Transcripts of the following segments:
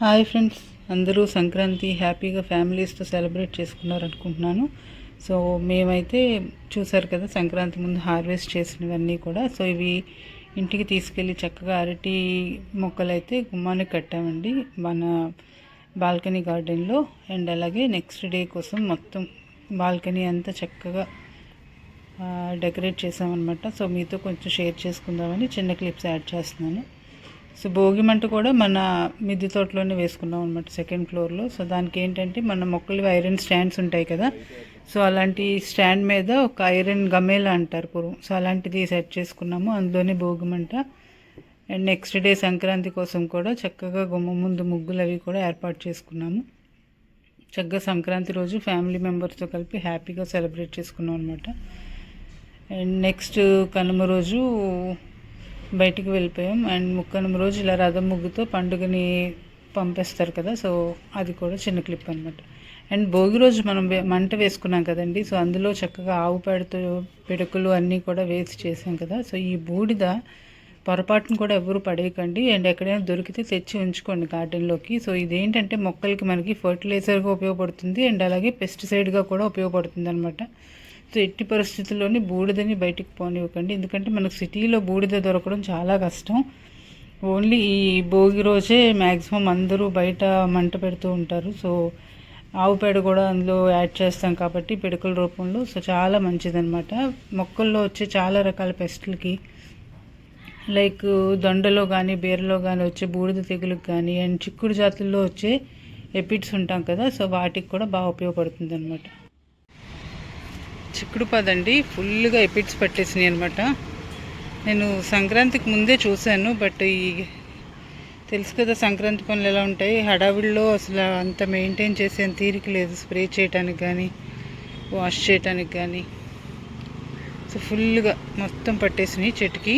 Hi friends అందరూ సంక్రాంతి హ్యాపీగా ఫ్యామిలీస్తో సెలబ్రేట్ చేసుకున్నారు అనుకుంటున్నాను సో మేమైతే చూసారు కదా సంక్రాంతి ముందు హార్వెస్ట్ చేసినవన్నీ కూడా. సో ఇవి ఇంటికి తీసుకెళ్ళి చక్కగా అరటి మొక్కలు అయితే గుమ్మానికి కట్టామండి మన బాల్కనీ గార్డెన్లో. అండ్ అలాగే నెక్స్ట్ డే కోసం మొత్తం బాల్కనీ అంతా చక్కగా డెకరేట్ చేసామన్నమాట. సో మీతో కొంచెం షేర్ చేసుకుందామని చిన్న క్లిప్స్ యాడ్ చేస్తున్నాను. సో భోగి మంట కూడా మన మిద్దె తోటలోనే వేసుకున్నాం అనమాట సెకండ్ ఫ్లోర్లో సో దానికి ఏంటంటే మన మొక్కలు ఐరన్ స్టాండ్స్ ఉంటాయి కదా. సో అలాంటి స్టాండ్ మీద ఒక ఐరన్ గమేలా అంటారు పూర్వం. సో అలాంటిది సెట్ చేసుకున్నాము అందులోనే భోగి మంట. అండ్ నెక్స్ట్ డే సంక్రాంతి కోసం కూడా చక్కగా గుమ్మ ముందు ముగ్గులు అవి కూడా ఏర్పాటు చేసుకున్నాము. చక్కగా సంక్రాంతి రోజు ఫ్యామిలీ మెంబర్స్తో కలిపి హ్యాపీగా సెలబ్రేట్ చేసుకున్నాం అనమాట అండ్ నెక్స్ట్ కనుమ రోజు బయటికి వెళ్ళిపోయాం. అండ్ ముక్కనం రోజు ఇలా రథం ముగ్గుతో పండుగని పంపేస్తారు కదా సో అది కూడా చిన్న క్లిప్ అనమాట అండ్ భోగి రోజు మనం మంట వేసుకున్నాం కదండి సో అందులో చక్కగా ఆవు పేడతో పిడకలు అన్నీ కూడా వేసి చేసాం కదా. సో ఈ బూడిద పొరపాటును కూడా ఎవరు పడేయకండి. అండ్ ఎక్కడైనా దొరికితే తెచ్చి ఉంచుకోండి గార్డెన్లోకి. సో ఇదేంటంటే మొక్కలకి మనకి ఫర్టిలైజర్గా ఉపయోగపడుతుంది అండ్ అలాగే పెస్టిసైడ్గా కూడా ఉపయోగపడుతుంది అనమాట ఎట్టి పరిస్థితుల్లోని బూడిదని బయటికి పోనివ్వకండి. ఎందుకంటే మనకు సిటీలో బూడిద దొరకడం చాలా కష్టం. ఓన్లీ ఈ భోగి రోజే మ్యాక్సిమం అందరూ బయట మంట పెడుతూ ఉంటారు. సో ఆవు పేడ కూడా అందులో యాడ్ చేస్తాం కాబట్టి పిడకల రూపంలో. సో చాలా మంచిదన్నమాట. మొక్కల్లో వచ్చే చాలా రకాల పెస్టులకి లైక్ దొండలో కానీ బీరలో కానీ వచ్చే బూడిద తెగులకు కానీ అండ్ చిక్కుడు జాతుల్లో వచ్చే ఎపిడ్స్ ఉంటాం కదా సో వాటికి కూడా బాగా ఉపయోగపడుతుంది అనమాట చిక్కుడు పదండి. ఫుల్గా ఎపిడ్స్ పట్టేసినాయి అనమాట నేను సంక్రాంతికి ముందే చూశాను బట్ ఈ తెలుసు కదా సంక్రాంతి పనులు ఎలా ఉంటాయి. హడావిడిలో అసలు అంత మెయింటైన్ చేసేంత తీరిక లేదు. స్ప్రే చేయడానికి కానీ వాష్ చేయడానికి కానీ సో ఫుల్గా మొత్తం పట్టేసినాయి చెట్టుకి.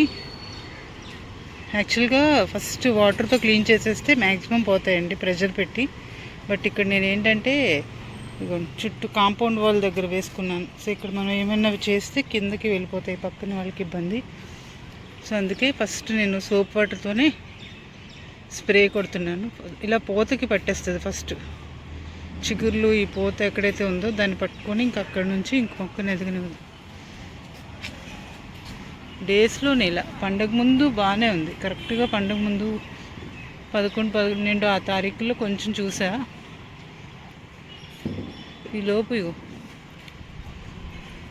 యాక్చువల్గా ఫస్ట్ వాటర్తో క్లీన్ చేసేస్తే మ్యాక్సిమం పోతాయండి ప్రెషర్ పెట్టి. బట్ ఇక్కడ నేను ఏంటంటే చుట్టూ కాంపౌండ్ వాల్ దగ్గర వేసుకున్నాను. సో ఇక్కడ మనం ఏమైనా చేస్తే కిందకి వెళ్ళిపోతాయి పక్కన వాళ్ళకి ఇబ్బంది. సో అందుకే ఫస్ట్ నేను సోప్ వాటర్తోనే స్ప్రే కొడుతున్నాను. ఇలా పోతకి పట్టేస్తుంది ఫస్ట్. చిగుర్లు ఈ పోత ఎక్కడైతే ఉందో దాన్ని పట్టుకొని ఇంక అక్కడి నుంచి ఇంక మొక్కను ఎదగనివ్వదు డేస్లో నెల. పండగ ముందు బాగానే ఉంది. కరెక్ట్గా పండగ ముందు పదకొండు పదకొండు ఆ తారీఖులో కొంచెం చూసా. ఈ లోపు ఇగో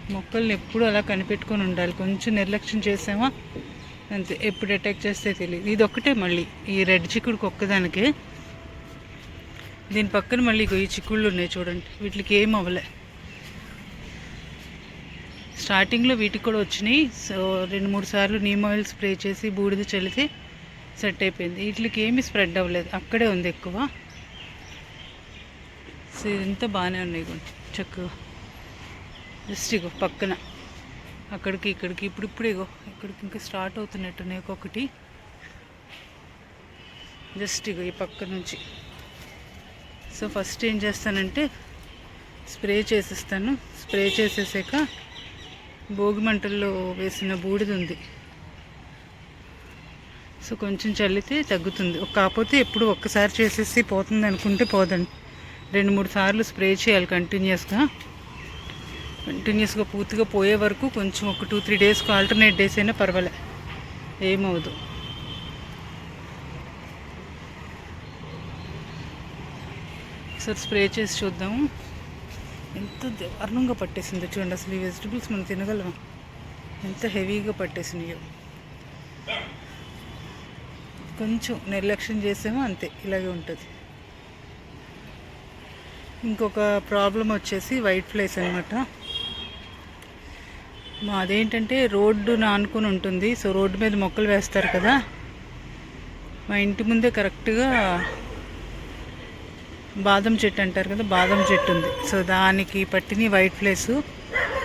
మొక్కల్ని ఎప్పుడు అలా కనిపెట్టుకొని ఉండాలి. కొంచెం నిర్లక్ష్యం చేసామా? అంతే. ఎప్పుడు అటాక్ చేస్తే తెలియదు ఇది ఒక్కటే మళ్ళీ. ఈ రెడ్ చిక్కుడుకి ఒక్కదానికే. దీని పక్కన మళ్ళీ ఇగో ఈ చిక్కుళ్ళు ఉన్నాయి చూడండి. వీటికి ఏం అవ్వలే. స్టార్టింగ్లో వీటికి కూడా వచ్చినాయి. సో రెండు మూడు సార్లు నీమ్ ఆయిల్ స్ప్రే చేసి బూడిద చల్లితే సెట్ అయిపోయింది. వీటికి ఏమీ స్ప్రెడ్ అవ్వలేదు. అక్కడే ఉంది ఎక్కువ. సో ఇదంతా బాగానే ఉన్నాయి కొంచెం చక్కగా. జస్ట్ ఇగో పక్కన. అక్కడికి ఇక్కడికి ఇప్పుడు ఇప్పుడు ఇగో ఇక్కడికి ఇంకా స్టార్ట్ అవుతున్నట్టున్నాయి ఒక్కొక్కటి. జస్ట్ ఇగో ఈ పక్క నుంచి. సో ఫస్ట్ ఏం చేస్తానంటే స్ప్రే చేసేస్తాను. స్ప్రే చేసేసాక భోగి మంటల్లో వేసిన బూడిద ఉంది. సో కొంచెం చల్లితే తగ్గుతుంది. ఒక కాకపోతే ఎప్పుడు ఒక్కసారి చేసేసి పోతుంది అనుకుంటే పోదండి. రెండు మూడు సార్లు స్ప్రే చేయాలి కంటిన్యూస్గా. కంటిన్యూస్గా పూర్తిగా పోయే వరకు కొంచెం ఒక టూ త్రీ డేస్కి ఆల్టర్నేట్ డేస్ అయినా పర్వాలే. ఏమవుదు ఒకసారి స్ప్రే చేసి చూద్దాము ఎంత దారుణంగా పట్టేసిందో చూడండి. అసలు ఈ వెజిటబుల్స్ మనం తినగలమా? ఎంత హెవీగా పట్టేసినాయో. కొంచెం నిర్లక్ష్యం చేసామో అంతే. ఇలాగే ఉంటుంది. ఇంకొక ప్రాబ్లం వచ్చేసి వైట్ ఫ్లేస్ అనమాట మాదేంటంటే రోడ్డు నానుకొని ఉంటుంది. సో రోడ్డు మీద మొక్కలు వేస్తారు కదా. మా ఇంటి ముందే కరెక్ట్గా బాదం చెట్టు అంటారు కదా బాదం చెట్టు ఉంది. సో దానికి పట్టిన వైట్ ఫ్లేస్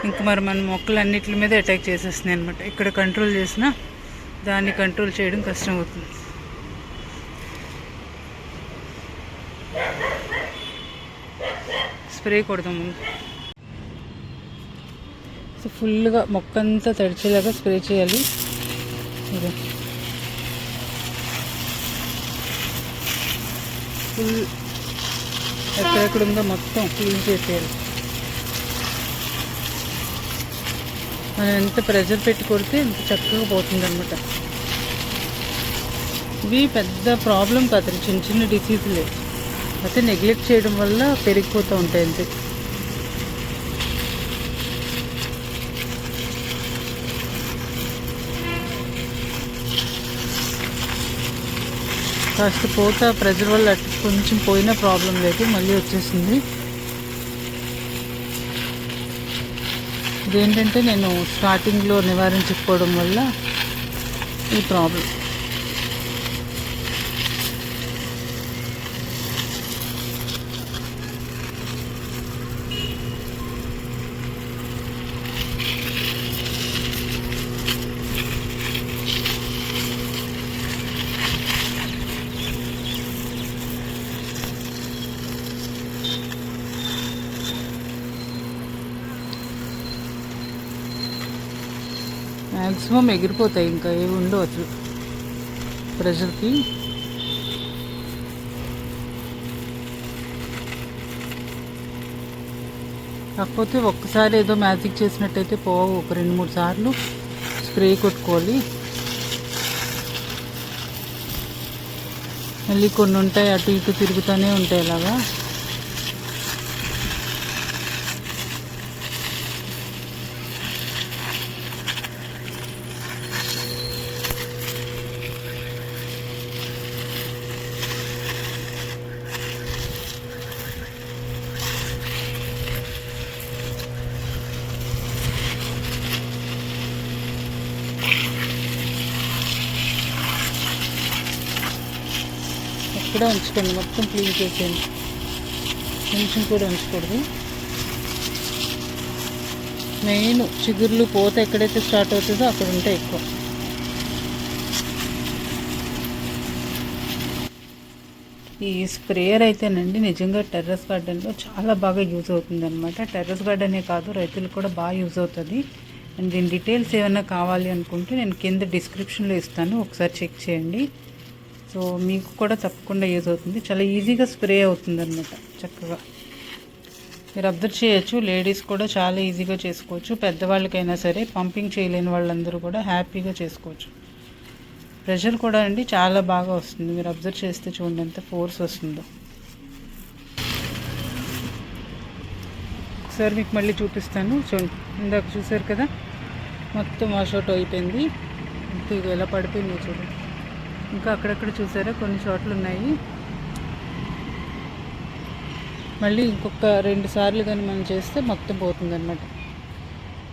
ఇంక మరి మన మొక్కలు అన్నిటి మీద అటాక్ చేసేస్తున్నాయి అనమాట ఇక్కడ కంట్రోల్ చేసినా దాన్ని కంట్రోల్ చేయడం కష్టం అవుతుంది. స్ప్రే కొడదాం సో ఫుల్గా మొక్క అంతా తడిచేలాగా స్ప్రే చేయాలి. ఇదో ఫుల్ ఎక్కడెక్కడ ఉందో మొత్తం క్లీన్ చేసేయాలి. మనం ఎంత ప్రెజర్ పెట్టి కొడితే ఎంత చక్కగా పోతుంది అనమాట ఇవి పెద్ద ప్రాబ్లం కాదు చిన్న చిన్న డిసీజులే అయితే నెగ్లెక్ట్ చేయడం వల్ల పెరిగిపోతూ ఉంటాయి అంతే కాస్త పోత ప్రెజర్ వల్ల కొంచెం పోయినా ప్రాబ్లం లేదు మళ్ళీ వచ్చేసింది. ఇదేంటంటే నేను స్టార్టింగ్లో నివారించకపోవడం వల్ల ఈ ప్రాబ్లం. మ్యాక్సిమం ఎగిరిపోతాయి ఇంకా ఏవి ఉండవచ్చు. ప్రెషర్కి. కాకపోతే ఒక్కసారి ఏదో మ్యాజిక్ చేసినట్టయితే పోవు. ఒక రెండు మూడు సార్లు స్ప్రే కొట్టుకోవాలి. మళ్ళీ కొన్ని ఉంటాయి అటు ఇటు తిరుగుతూనే ఉంటాయి అలాగా. కూడా ఉంచుకోండి. మొత్తం క్లీన్ చేసేయండి. కొంచెం కూడా ఉంచకూడదు. మెయిన్ చిగుర్లు పోత ఎక్కడైతే స్టార్ట్ అవుతుందో అక్కడ ఉంటాయి ఎక్కువ. ఈ స్ప్రేయర్ అయితేనండి నిజంగా టెర్రస్ గార్డెన్లో చాలా బాగా యూజ్ అవుతుంది అనమాట టెర్రస్ గార్డెనే కాదు రైతులకు కూడా బాగా యూజ్ అవుతుంది. అండ్ దీని డీటెయిల్స్ ఏమైనా కావాలి అనుకుంటే నేను కింద డిస్క్రిప్షన్లో ఇస్తాను. ఒకసారి చెక్ చేయండి. సో మీకు కూడా తప్పకుండా యూజ్ అవుతుంది. చాలా ఈజీగా స్ప్రే అవుతుంది అనమాట చక్కగా. మీరు అబ్జర్వ్ చేయొచ్చు. లేడీస్ కూడా చాలా ఈజీగా చేసుకోవచ్చు. పెద్దవాళ్ళకైనా సరే పంపింగ్ చేయలేని వాళ్ళందరూ కూడా హ్యాపీగా చేసుకోవచ్చు. ప్రెషర్ కూడా అండి చాలా బాగా వస్తుంది. మీరు అబ్జర్వ్ చేస్తే చూడండి ఎంత ఫోర్స్ వస్తుందో. ఒకసారి మీకు మళ్ళీ చూపిస్తాను. చూడండి. ఇందాక చూసారు కదా? మొత్తం వాషౌట్ అయిపోయింది. ఇంత ఇది ఎలా పడిపోయిందో చూడండి. ఇంకా అక్కడక్కడ చూసారా? కొన్ని చోట్లు ఉన్నాయి మళ్ళీ ఇంకొక రెండు సార్లు కానీ మనం చేస్తే మొత్తం పోతుంది అనమాట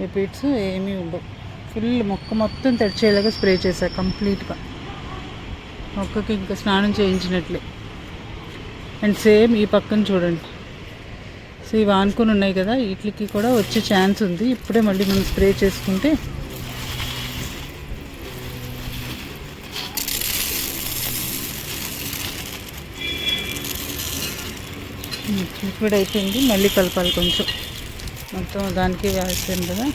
రిపీట్స్ ఏమీ ఉండవు. ఫుల్ మొక్క మొత్తం తడిచేలాగా స్ప్రే చేశా కంప్లీట్గా. మొక్కకి ఇంకా స్నానం చేయించినట్లే. అండ్ సేమ్ ఈ పక్కన చూడండి. సో ఇవి ఆనుకొని ఉన్నాయి కదా వీటికి కూడా వచ్చే ఛాన్స్ ఉంది. ఇప్పుడే మళ్ళీ మనం స్ప్రే చేసుకుంటే లిక్విడ్ అయిపోయింది మళ్ళీ కలపాలి కొంచెం. మొత్తం దానికి వేస్తాను కదా.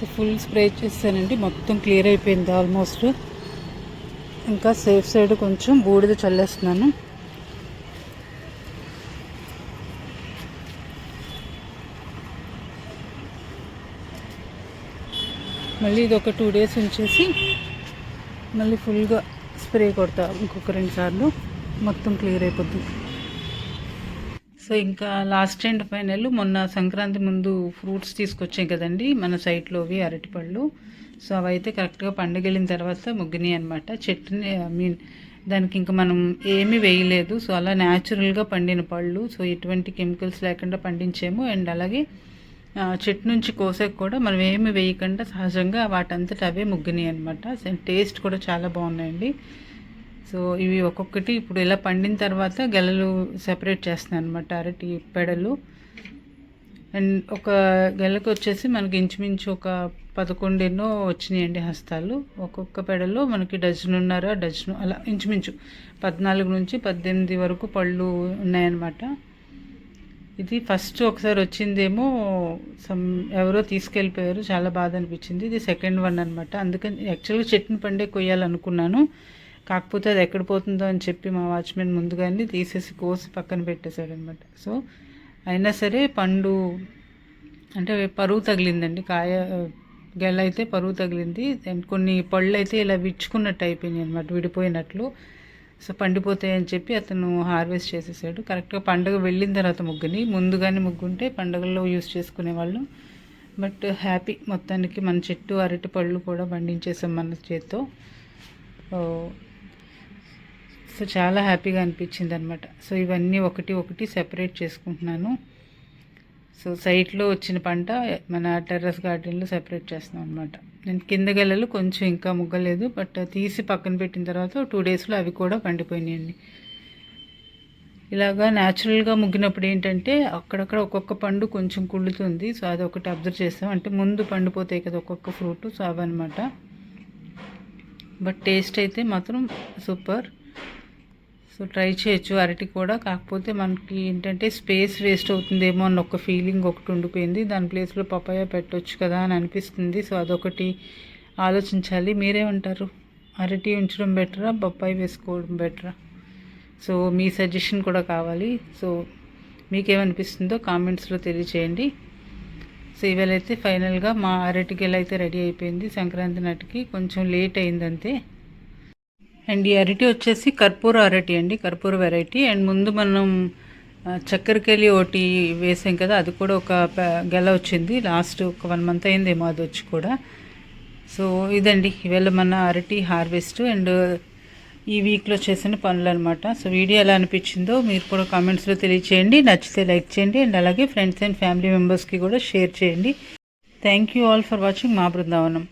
సో ఫుల్ స్ప్రే చేస్తానండి. మొత్తం క్లియర్ అయిపోయింది ఆల్మోస్ట్. ఇంకా సేఫ్ సైడ్ కొంచెం బూడిద చల్లేస్తున్నాను. మళ్ళీ ఇది ఒక టూ డేస్ ఉంచేసి మళ్ళీ ఫుల్గా స్ప్రే కొడతా ఇంకొక రెండు సార్లు. మొత్తం క్లియర్ అయిపోద్ది. సో ఇంకా లాస్ట్ అండ్ ఫైనల్ మొన్న సంక్రాంతి ముందు ఫ్రూట్స్ తీసుకొచ్చాయి కదండి మన సైట్లోవి అరటిపళ్ళు. సో అవైతే కరెక్ట్గా పండుగెళ్ళిన తర్వాత ముగ్గినాయి అనమాట చెట్టుని ఐ మీన్ దానికి ఇంకా మనం ఏమీ వేయలేదు. సో అలా న్యాచురల్గా పండిన పళ్ళు. సో ఎటువంటి కెమికల్స్ లేకుండా పండించాము. అండ్ అలాగే చెట్టు నుంచి కోసాక కూడా మనం ఏమి వేయకుండా సహజంగా వాటంతట అవే ముగ్గినాయి అనమాట టేస్ట్ కూడా చాలా బాగున్నాయండి. సో ఇవి ఒక్కొక్కటి ఇప్పుడు ఇలా పండిన తర్వాత గెలలు సెపరేట్ చేస్తున్నాను అనమాట అరటి పెడలు. అండ్ ఒక గెలకు వచ్చేసి మనకి ఇంచుమించు ఒక పదకొండు ఎన్నో వచ్చినాయండి హస్తాలు. ఒక్కొక్క పెడలో మనకి డజనున్నర డజను అలా ఇంచుమించు పద్నాలుగు నుంచి పద్దెనిమిది వరకు పళ్ళు ఉన్నాయన్నమాట. ఇది ఫస్ట్ ఒకసారి వచ్చిందేమో సమ్ ఎవరో తీసుకెళ్ళిపోయారు చాలా బాధ అనిపించింది. ఇది సెకండ్ వన్ అనమాట అందుకని యాక్చువల్గా చెట్టుని పండే కొయ్యాలనుకున్నాను. కాకపోతే అది ఎక్కడ పోతుందో అని చెప్పి మా వాచ్మెన్ ముందుగానే తీసేసి కోసి పక్కన పెట్టేశాడు అనమాట సో అయినా సరే పండు అంటే పరువు తగిలిందండి. కాయ గెల అయితే పరువు తగిలింది. కొన్ని పళ్ళు అయితే ఇలా విచ్చుకున్నట్టు అయిపోయినాయి అనమాట విడిపోయినట్లు. సో పండిపోతాయి అని చెప్పి అతను హార్వెస్ట్ చేసేసాడు. కరెక్ట్గా పండుగ వెళ్ళిన తర్వాత ముగ్గుని ముందుగానే ముగ్గుంటే పండుగల్లో యూస్ చేసుకునేవాళ్ళు బట్ హ్యాపీ మొత్తానికి మన చెట్టు అరటి పళ్ళు కూడా పండించేసాం మన చేత్తో. సో చాలా హ్యాపీగా అనిపించింది అనమాట సో ఇవన్నీ ఒకటి ఒకటి సెపరేట్ చేసుకుంటున్నాను. సో సైట్లో వచ్చిన పంట మన టెర్రస్ గార్డెన్లో సెపరేట్ చేస్తాం అనమాట నేను కింద గెలలు కొంచెం ఇంకా ముగ్గలేదు బట్ తీసి పక్కన పెట్టిన తర్వాత టూ డేస్లో అవి కూడా పండిపోయినాయండి ఇలాగా న్యాచురల్గా ముగ్గినప్పుడు ఏంటంటే అక్కడక్కడ ఒక్కొక్క పండు కొంచెం కుళ్ళుతుంది సో అది ఒకటి అబ్జర్వ్ చేస్తాం. అంటే ముందు పండిపోతాయి కదా ఒక్కొక్క ఫ్రూట్ సో అవన్నమాట. బట్ టేస్ట్ అయితే మాత్రం సూపర్. సో ట్రై చేయొచ్చు. అరటి కూడా కాకపోతే మనకి ఏంటంటే స్పేస్ వేస్ట్ అవుతుందేమో అన్న ఒక ఫీలింగ్ ఒకటి ఉండిపోయింది. దాని ప్లేస్లో పపాయ పెట్టవచ్చు కదా అని అనిపిస్తుంది. సో అదొకటి ఆలోచించాలి. మీరేమంటారు? అరటి ఉంచడం బెటరా? బొప్పాయి వేసుకోవడం బెటరా? సో మీ సజెషన్ కూడా కావాలి. సో మీకేమనిపిస్తుందో కామెంట్స్లో తెలియచేయండి. సో ఇవాళైతే ఫైనల్గా మా అరటి అయితే రెడీ అయిపోయింది. సంక్రాంతి నాటికి. కొంచెం లేట్ అయిందంతే. అండ్ ఈ అరటి వచ్చేసి కర్పూర అరటి అండి కర్పూర వెరైటీ అండ్ ముందు మనం చక్కెరకెళ్ళి ఒకటి వేసాం కదా అది కూడా ఒక గెల వచ్చింది. లాస్ట్ ఒక వన్ మంత్ అయిందేమో అది వచ్చి కూడా. సో ఇదండి. ఇవాళ మన అరటి హార్వెస్ట్ అండ్ ఈ వీక్లో చేసిన పనులు అనమాట సో వీడియో ఎలా అనిపించిందో మీరు కూడా కామెంట్స్లో తెలియచేయండి. నచ్చితే లైక్ చేయండి అండ్ అలాగే ఫ్రెండ్స్ అండ్ ఫ్యామిలీ మెంబర్స్కి కూడా షేర్ చేయండి. Thank you all for watching మా బృందావనం.